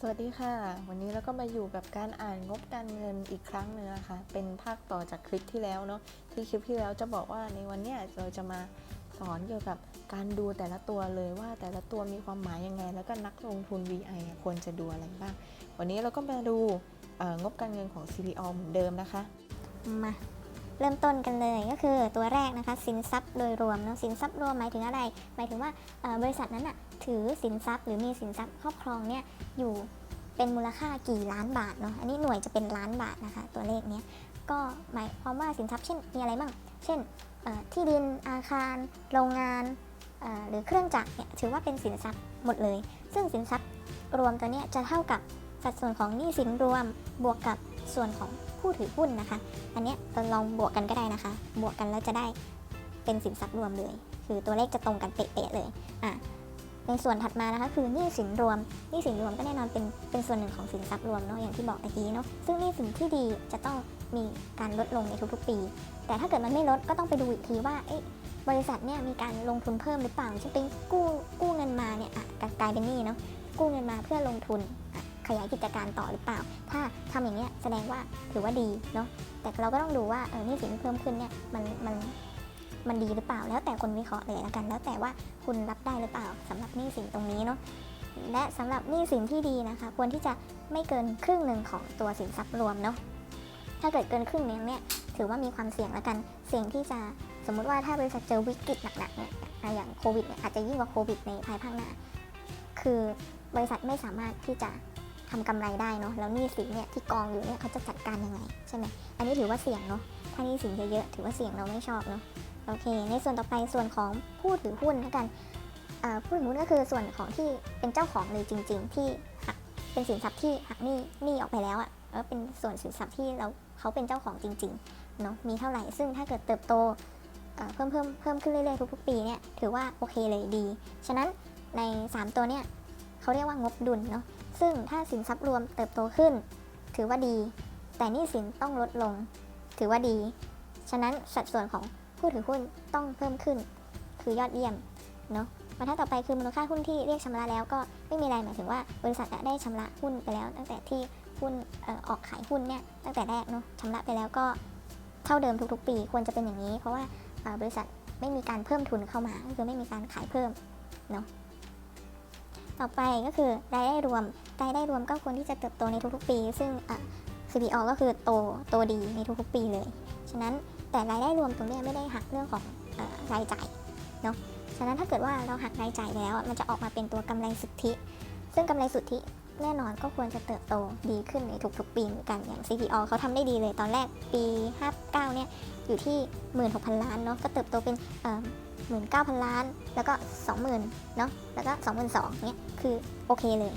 สวัสดีค่ะ วันนี้เราก็มาอยู่กับการอ่านงบการเงินอีกครั้งหนึ่งนะคะ เป็นภาคต่อจากคลิปที่แล้วเนาะที่คลิปที่แล้วจะบอกว่าในวันเนี้ยเราจะมาสอนเกี่ยวกับการดูแต่ละตัวเลยว่าแต่ละตัวมีความหมายยังไง แล้วก็นักลงทุน VI ควรจะดูอะไรบ้าง วันนี้เราก็มาดูงบการเงินของ CPO เหมือนเดิมนะคะมา เริ่มต้นกันเลยก็คือตัวแรกนะคะสินทรัพย์โดยรวมเนาะสินทรัพย์รวมหมายถึงอะไร หมายถึงว่าบริษัทนั้นอะถือสินทรัพย์หรือมีสินทรัพย์ครอบครองเนี่ยอยู่เป็นมูลค่ากี่ล้านบาทเนาะอันนี้หน่วยจะเป็นล้านบาทนะคะ ตัวเลขเนี้ยก็หมายความว่าสินทรัพย์เช่นมีอะไรบ้าง เช่นที่ดินอาคาร โรงงานหรือเครื่องจักรเนี่ยถือว่าเป็นสินทรัพย์หมดเลย ซึ่งสินทรัพย์รวมตัวเนี้ยจะเท่ากับสัดส่วนของหนี้สินรวมบวกกับ ส่วนของผู้ถือหุ้นนะคะ อันเนี้ยเราลองบวกกันก็ได้นะคะ บวกกันแล้วจะได้เป็นสินทรัพย์รวมเลย คือตัวเลขจะตรงกันเป๊ะๆเลยอะในส่วนถัดมานะคะคือหนี้สินรวมหนี้สินรวมก็แน่นอนเป็นเป็นส่วนหนึ่งของสินทรัพย์รวมเนาะอย่างที่บอกตะกี้เนาะซึ่งหนี้สินที่ดีจะต้องมีการลดลงในทุกๆปี แต่ถ้าเกิดมันไม่ลดก็ต้องไปดูอีกทีว่าเอ๊ะบริษัทเนี่ยมีการลงทุนเพิ่มหรือเปล่าเช่นเป็นกู้กู้เงินมาเนี่ยอะกลายเป็นหนี้เนาะกู้เงินมาเพื่อลงทุนอะ ขยายกิจการต่อหรือเปล่า ถ้าทำอย่างเงี้ยแสดงว่าถือว่าดีเนาะแต่เราก็ต้องดูว่าเออหนี่สินเพิ่มขึ้นเนี่ยมันมันมันดีหรือเปล่า แล้วแต่คนวิเคราะห์เลยล้วกัน แล้วแต่ว่าคุณรับได้หรือเปล่าสำหรับหนี้สินตรงนี้เนาะและสำหรับหนี้สินที่ดีนะคะ ควรที่จะไม่เกินครึ่งหนึ่งของตัวสินทรัพย์รวมเนาะถ้าเกิดเกินครึ่งหนึงเนี่ยถือว่ามีความเสี่ยงล้วกัน เสี่ยงที่จะสมมุติว่าถ้าบริษัทเจอวิกฤตหนักๆเนี่ยอะอย่างโควิดเนี่ยอาจจะยิ่งกว่าโควิดในภายภาคหน้า คือบริษัทไม่สามารถที่จะ ทำกำไรได้เนาะแล้วหนี้สินเนี่ยที่กองอยู่เนี่ยเขาจะจัดการยังไงใช่ไหมอันนี้ถือว่าเสี่ยงเนาะถ้าหนี้สินเยอะๆถือว่าเสี่ยงเราไม่ชอบเนาะโอเค ในส่วนต่อไปส่วนของผู้ถือหุ้นแล้วกันอ่อผู้ถือหุ้นก็คือส่วนของที่เป็นเจ้าของเลยจริง ๆ ที่หักเป็นสินทรัพย์ที่หักหนี้หนี้ออกไปแล้วอะ่ะแล้วเป็นส่วนสินทรัพย์ที่เราเขาเป็นเจ้าของจริงๆเนาะมีเท่าไหร่ซึ่งถ้าเกิดเติบโตอ่อเพิ่มเพิ่มเพิ่มขึ้นเรื่อยๆทุกๆปีเนี่ยถือว่าโอเคเลยดี ฉะนั้นใน 3 ตัวเนี่ยเขาเรียกว่างบดุลเนาะ ซึ่งถ้าสินทรัพย์รวมเติบโตขึ้น ถือว่าดี แต่นี้สินต้องลดลง ถือว่าดี ฉะนั้นสัดส่วนของผู้ถือหุ้นต้องเพิ่มขึ้น คือยอดเยี่ยมเนาะบรรทัดต่อไปคือมูลค่าหุ้นที่เรียกชำระแล้วก็ไม่มีอะไรหมายถึงว่าบริษัทได้ชำระหุ้นไปแล้ว ตั้งแต่ที่หุ้นออออกขายหุ้นเนี่ยตั้งแต่แรกเนาะชำระไปแล้วก็เท่าเดิมทุกๆ ปีควรจะเป็นอย่างนี้ เพราะว่าบริษัทไม่มีการเพิ่มทุนเข้ามาก็คือไม่มีการขายเพิ่มเนาะ ต่อไปก็คือรายได้รวมรายได้รวมก็ควรที่จะเติบโตในทุกๆปี ซึ่งอะ CPO ก็คือโตโตดีในทุกๆปีเลย ฉะนั้นแต่รายได้รวมตรงนี้ไม่ได้หักเรื่องของรายจ่ายเนาะฉะนั้นถ้าเกิดว่าเราหักรายจ่ายไปแล้ว มันจะออกมาเป็นตัวกำไรสุทธิ ซึ่งกำไรสุทธิแน่นอนก็ควรจะเติบโตดีขึ้นในทุกๆปีเหมือนกันอย่าง CPO เขาทำได้ดีเลยตอนแรกปี 59เนี่ยอยู่ที่ 16,000 ล้านเนาะก็เติบโตเป็น เอ่อ19,000ล้าน แล้วก็20,000เนาะ แล้วก็22,000เนี่ยคือโอเคเลย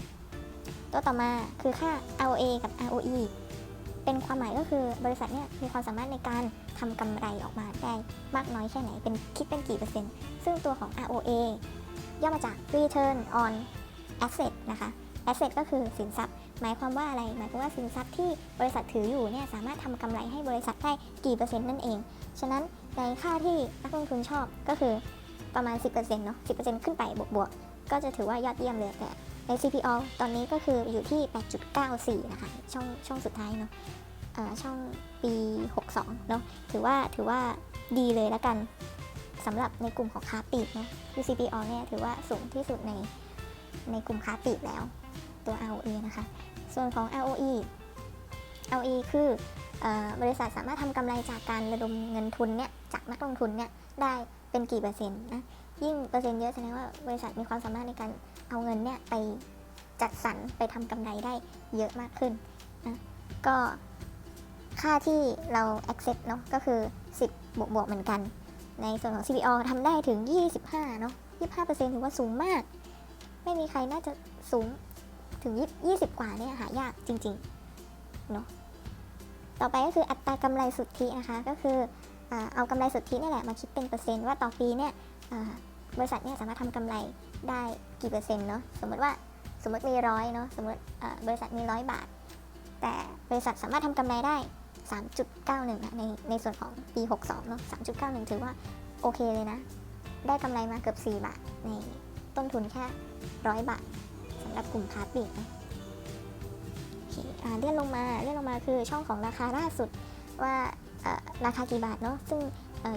ตัวต่อมาคือค่า ROA กับ ROE เป็นความหมายก็คือบริษัทเนี่ยมีความสามารถในการทำกำไรออกมาได้มากน้อยแค่ไหน เป็นคิดเป็นกี่เปอร์เซ็นต์ ซึ่งตัวของ ROA ย่อมาจาก Return on Asset นะคะ Asset ก็คือสินทรัพย์ หมายความว่าอะไร หมายความว่าสินทรัพย์ที่บริษัทถืออยู่เนี่ยสามารถทำกำไรให้บริษัทได้กี่เปอร์เซ็นต์นั่นเอง ฉะนั้น ในค่าที่นักลงทุนชอบก็คือประมาณ 10%เนาะ10%ขึ้นไปบวกๆ ก็จะถือว่ายอดเยี่ยมเลยแต่ใน CPO ตอนนี้ก็คืออยู่ที่ 8.94 นะคะ ช่องช่องสุดท้ายเนาะอ่อช่องปี 62 เนาะถือว่าถือว่าดีเลยแล้วกันสำหรับในกลุ่มของค้าปลีกเนาะคือ CPO เนี่ยถือว่าสูงที่สุดในในกลุ่มค้าปลีกแล้วตัว ROE นะคะ ส่วนของ ROE ROE คือ บริษัทสามารถทำกำไรจากการระดมเงินทุนเนี่ยจากนักลงทุนเนี่ยได้เป็นกี่เปอร์เซ็นต์นะยิ่งเปอร์เซ็นต์เยอะแสดงว่าบริษัทมีความสามารถในการเอาเงินเนี่ยไปจัดสรรไปทำกำไรได้เยอะมากขึ้นนะก็ค่าที่เรา accept เนาะก็คือ 10 บวกบวกเหมือนกัน ในส่วนของ CPO ทำได้ถึง 25เนาะ25%ถือว่าสูงมาก ไม่มีใครน่าจะสูงถึง 20 กว่าเนี่ยหายากจริงๆเนาะ ต่อไปก็คืออัตรากำไรสุทธินะคะ ก็คืออเอากำไรสุทธินี่แหละมาคิดเป็นเปอร์เซ็นต์ว่าต่อปีเนี่ยบริษัทเนี่ยสามารถทำกำไรได้กี่เปอร์เซ็นต์เนาะสมมติว่าสมมติมีร้อยเนาะสมมติบริษัทมีร้อยบาท แต่บริษัทสามารถทำกำไรได้ 3.91นะในในส่วนของปี 62เนาะ3.91 ถือว่าโอเคเลยนะ ได้กำไรมาเกือบ 4 บาท ในต้นทุนแค่ร้อยบาทสำหรับกลุ่มค้าปลีกนะ เลื่อนลงมาเลื่อนลงมาคือช่องของราคาล่าสุดว่าราคากี่บาทเนาะซึ่ง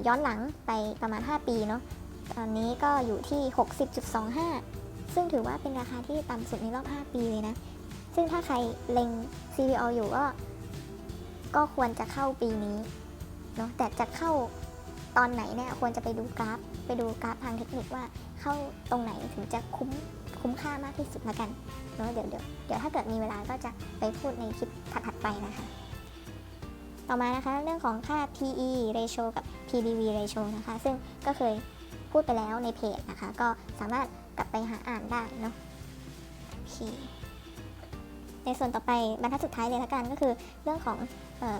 ย้อนหลังไปประมาณ 5 ปีเนาะตอนนี้ก็อยู่ที่ 60.25 ซึ่งถือว่าเป็นราคาที่ต่ำสุดในรอบ 5 ปีเลยนะ ซึ่งถ้าใครเล็ง CPO อยู่ก็ ก็ควรจะเข้าปีนี้เนาะแต่จะเข้าตอนไหนเนี่ยควรจะไปดูกราฟ ไปดูกราฟทางเทคนิคว่าเข้าตรงไหนถึงจะคุ้ม คุ้มค่ามากที่สุดและกันเนาะเดี๋ยวเดี๋ยวเดี๋ยวถ้าเกิดมีเวลาก็จะไปพูดในคลิปถัดๆไปนะคะ ต่อมานะคะเรื่องของค่า PE ratio กับ PBV ratio นะคะ ซึ่งก็เคยพูดไปแล้วในเพจนะคะ ก็สามารถกลับไปหาอ่านได้เนาะโอเคในส่วนต่อไปบรรทัดสุดท้ายเลยละกันก็คือเรื่องของ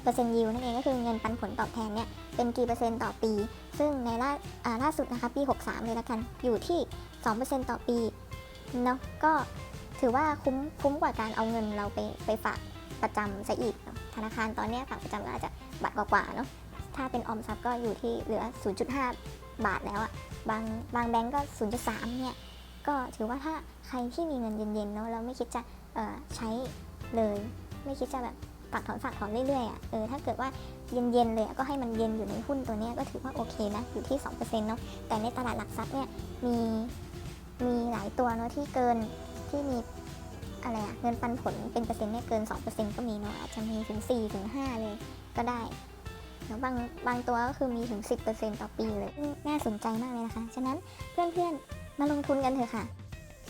เปอร์เซ็นต์ยิวนั่นเองก็คือเงินปันผลตอบแทนเนี่ยเป็นกี่เปอร์เซ็นต์ต่อปี ซึ่งในล่าอ่าล่าสุดนะคะปี 63 เลยละกันอยู่ที่ 2%ต่อปี เนาะก็ถือว่าคุ้มคุ้มกว่าการเอาเงินเราไปไปฝากประจำซะอีกธนาคารตอนนี้ฝากประจำก็อาจจะบาทกว่าๆเนาะถ้าเป็นออมทรัพย์ก็อยู่ที่เหลือ 0.5 บาทแล้วอะบางบางแบงก์ก็ 0.3 เนี่ย ก็ถือว่าถ้าใครที่มีเงินเย็นๆเนาะแล้วไม่คิดจะเออใช้เลย ไม่คิดจะแบบฝากถอนฝากถอนเรื่อยๆอะเออถ้าเกิดว่าเย็นๆเลยก็ให้มันเย็นอยู่ในหุ้นตัวนี้ก็ถือว่าโอเคนะอยู่ที่2%เนาะแต่ในตลาดหลักทรัพย์เนี่ยมี มีหลายตัวเนาะที่เกินที่มีอะไรอะเงินปันผลเป็นเปอร์เซ็นต์เนี่ยเกิน 2%ก็มีเนาะอาจจะมีถึง 4 ถึง 5 เลยก็ได้แล้วบางบางตัวก็คือมีถึง 10%ต่อปีเลยน่าสนใจมากเลยนะคะ ฉะนั้นเพื่อนๆมาลงทุนกันเถอะค่ะ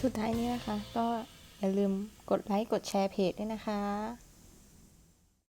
สุดท้ายนี้นะคะ ก็อย่าลืมกดไลค์กดแชร์เพจด้วยนะคะ